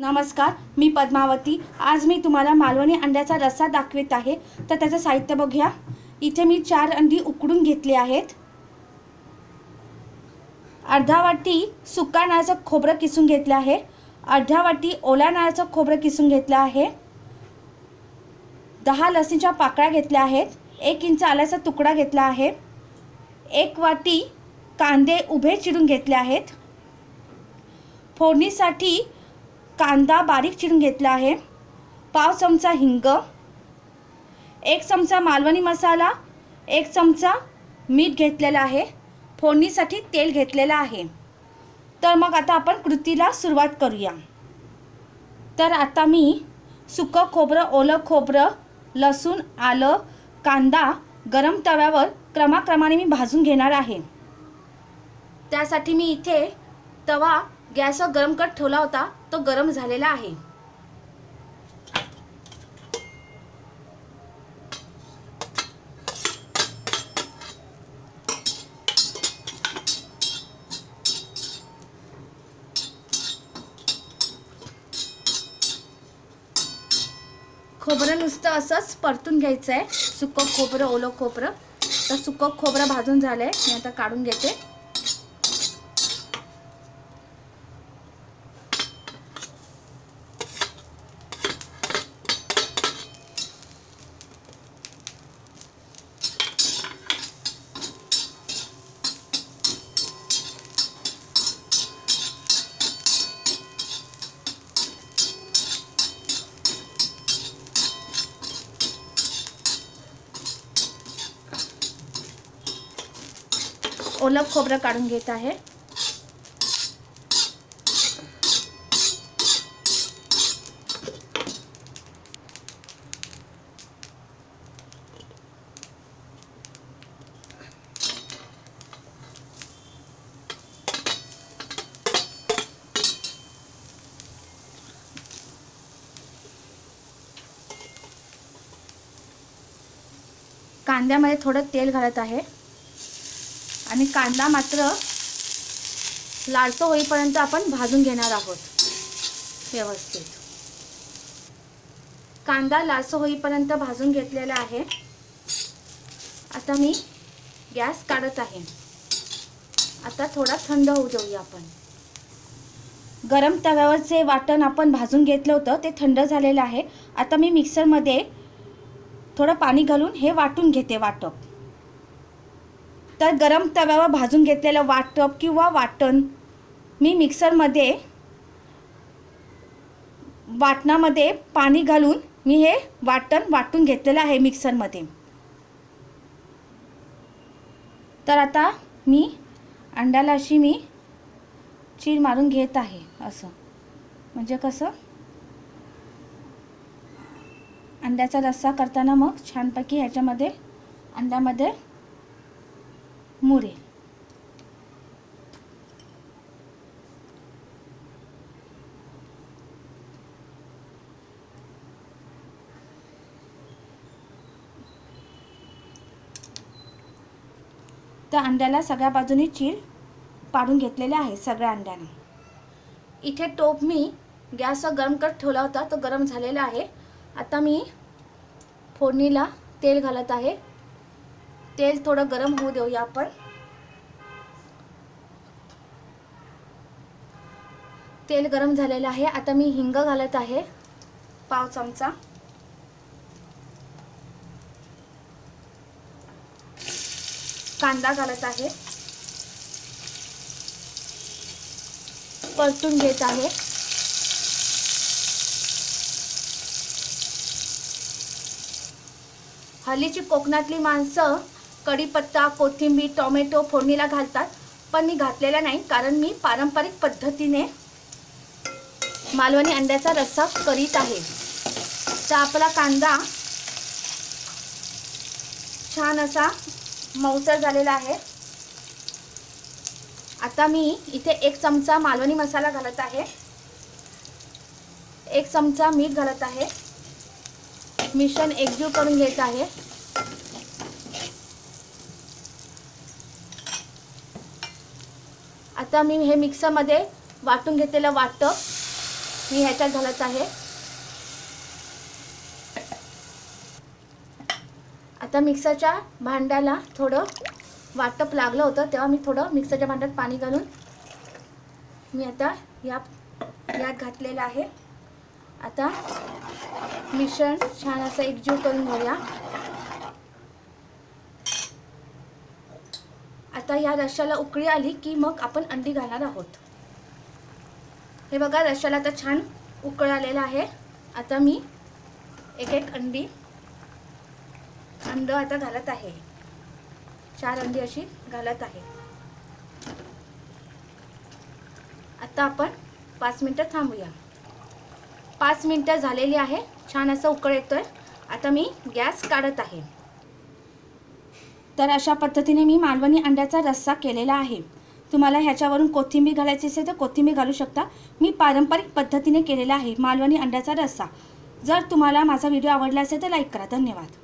नमस्कार मी पद्मावती. आज मी तुम्हाला मालवणी अंड्याचा रस्सा दाखवित आहे. तर त्याचं साहित्य बघूया. इथे मी चार अंडी उकडून घेतली आहेत. अर्धा वाटी सुका नाळाचं खोबरं किसून घेतलं आहे. अर्धा वाटी ओल्या नाळाचं खोबरं किसून घेतलं आहे. दहा लसीच्या पाकळ्या घेतल्या आहेत. एक इंच आल्याचा तुकडा घेतला आहे. एक वाटी कांदे उभे चिरून घेतले आहेत. फोडणीसाठी कांदा बारीक चिरून घेतला आहे. पाव चमचा हिंग एक चमचा मालवणी मसाला एक चमचा मीठ घेतलेलं आहे. फोडणीसाठी तेल घेतलेलं आहे. तर मग आता आपण कृतीला सुरुवात करूया. तर आता मी सुकं खोबरं ओलं खोबरं लसूण आलं कांदा गरम तव्यावर क्रमाक्रमाने मी भाजून घेणार आहे. त्यासाठी मी इथे तवा गॅसवर गरम कट ठेवला होता तो गरम झालेला आहे. खोबरं नुसतं असंच परतून घ्यायचं आहे सुकं खोबरं ओलं खोबरं. तर सुकं खोबरं भाजून झालं आहे मी आता काढून घेते. ओलं खोबरं काढून घेत आहे. कांद्यामध्ये थोडं तेल घालत आहे. आणि कांदा मात्र लालसं होईपर्यंत आपण भाजून घेणार आहोत व्यवस्थित. कांदा लालसं होईपर्यंत भाजून घेतलेला आहे. आता मी गॅस काढत आहे. आता थोडा थंड होऊ देऊया आपण. गरम तव्यावरचे वाटण आपण भाजून घेतलं होतं ते थंड झालेलं आहे. आता मी मिक्सरमध्ये थोडं पाणी घालून हे वाटून घेते वाटप. तर गरम तव्यावर भाजून घेतलेलं वाटप किंवा वाटण मी मिक्सरमध्ये वाटणामध्ये पाणी घालून मी हे वाटण वाटून घेतलेलं आहे मिक्सरमध्ये. तर आता मी अंड्याला अशी मी चीर मारून घेत आहे असं. म्हणजे कसं? अंड्याचा रस्सा करताना मग छानपैकी ह्याच्यामध्ये अंड्यामध्ये मुरे. त्या अंड्याला सगळ्या बाजूनी चीर पाडून घेतलेले आहे सगळ्या अंड्याने. इथे टोप मी गॅसवर गरम करत ठेवला होता तो गरम झालेला आहे. आता मी फोडणीला तेल घालत आहे. तेल थोडं गरम होऊ देऊया आपण. तेल गरम झालेलं आहे. आता मी हिंग घालत आहे पाव चमचा. कांदा घालत आहे. परतून घेत आहे. हल्लीची कोकणातली माणसं कढीपत्ता कोथिंबीर टोमॅटो फोडणीला घालतात पण मी घातलेला नाही कारण मी पारंपरिक पद्धतीने मालवणी अंड्याचा रस्सा करीत आहे. तर आपला कांदा छान असा मऊसर झालेला आहे. आता मी इथे एक चमचा मालवणी मसाला घालत आहे. एक चमचा मीठ घालत आहे. मिश्रण एकजीव करून घेत आहे. आता मी हे मिक्सरमध्ये वाटून घेतलेलं वाटतं. मी ह्याच्यात घालत आहे. आता मिक्सरच्या भांड्याला थोडं वाटप लागलं होतं तेव्हा मी थोडं मिक्सरच्या भांड्यात पाणी घालून मी आता या यात घातलेलं आहे. आता मिश्रण छान असं एकजीव करून घेऊया. आता या रश्याला उकळी आली की मग आपण अंडी घालणार आहोत. हे बघा रश्याला आता छान उकळ आलेलं आहे. आता मी एक एक अंडी अंड आता घालत आहे. चार अंडी अशी घालत आहे. आता आपण पाच मिनटं थांबूया. पाच मिनटं झालेली आहे. छान असं उकळ येतोय. आता मी गॅस काढत आहे. तर अशा पद्धतीने मी मालवणी अंड्याचा रस्सा केलेला आहे. तुम्हाला ह्याच्यावरून कोथिंबीर घालायची असेल तर कोथिंबीर घालू शकता. मी पारंपरिक पद्धतीने केलेला आहे मालवणी अंड्याचा रस्सा. जर तुम्हाला माझा व्हिडिओ आवडला असेल तर लाईक करा. धन्यवाद.